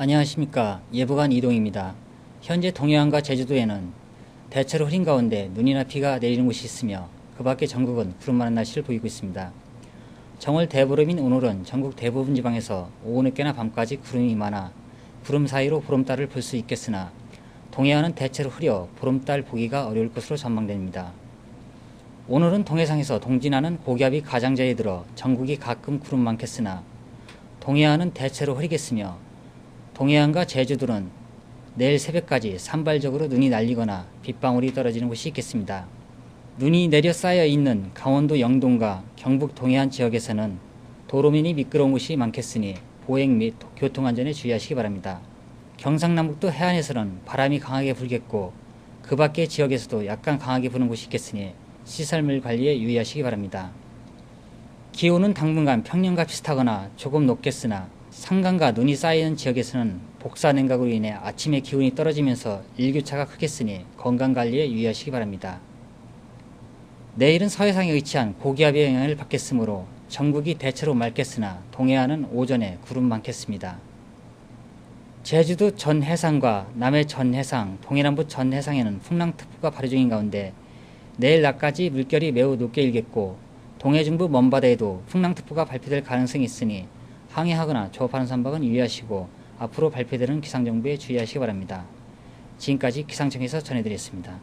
안녕하십니까 예보관 이동입니다. 현재 동해안과 제주도에는 대체로 흐린 가운데 눈이나 비가 내리는 곳이 있으며 그 밖에 전국은 구름 많은 날씨를 보이고 있습니다. 정월 대보름인 오늘은 전국 대부분 지방에서 오후 늦게나 밤까지 구름이 많아 구름 사이로 보름달을 볼 수 있겠으나 동해안은 대체로 흐려 보름달 보기가 어려울 것으로 전망됩니다. 오늘은 동해상에서 동진하는 고기압이 가장자리에 들어 전국이 가끔 구름 많겠으나 동해안은 대체로 흐리겠으며 동해안과 제주도는 내일 새벽까지 산발적으로 눈이 날리거나 빗방울이 떨어지는 곳이 있겠습니다. 눈이 내려 쌓여 있는 강원도 영동과 경북 동해안 지역에서는 도로면이 미끄러운 곳이 많겠으니 보행 및 교통안전에 주의하시기 바랍니다. 경상남북도 해안에서는 바람이 강하게 불겠고 그 밖의 지역에서도 약간 강하게 부는 곳이 있겠으니 시설물 관리에 유의하시기 바랍니다. 기온은 당분간 평년과 비슷하거나 조금 높겠으나 산간과 눈이 쌓이는 지역에서는 복사 냉각으로 인해 아침에 기온이 떨어지면서 일교차가 크겠으니 건강 관리에 유의하시기 바랍니다. 내일은 서해상에 위치한 고기압의 영향을 받겠으므로 전국이 대체로 맑겠으나 동해안은 오전에 구름 많겠습니다. 제주도 전 해상과 남해 전 해상, 동해남부 전 해상에는 풍랑특보가 발효 중인 가운데 내일 낮까지 물결이 매우 높게 일겠고 동해 중부 먼바다에도 풍랑특보가 발표될 가능성이 있으니 항해하거나 조업하는 선박은 유의하시고 앞으로 발표되는 기상정보에 주의하시기 바랍니다. 지금까지 기상청에서 전해드렸습니다.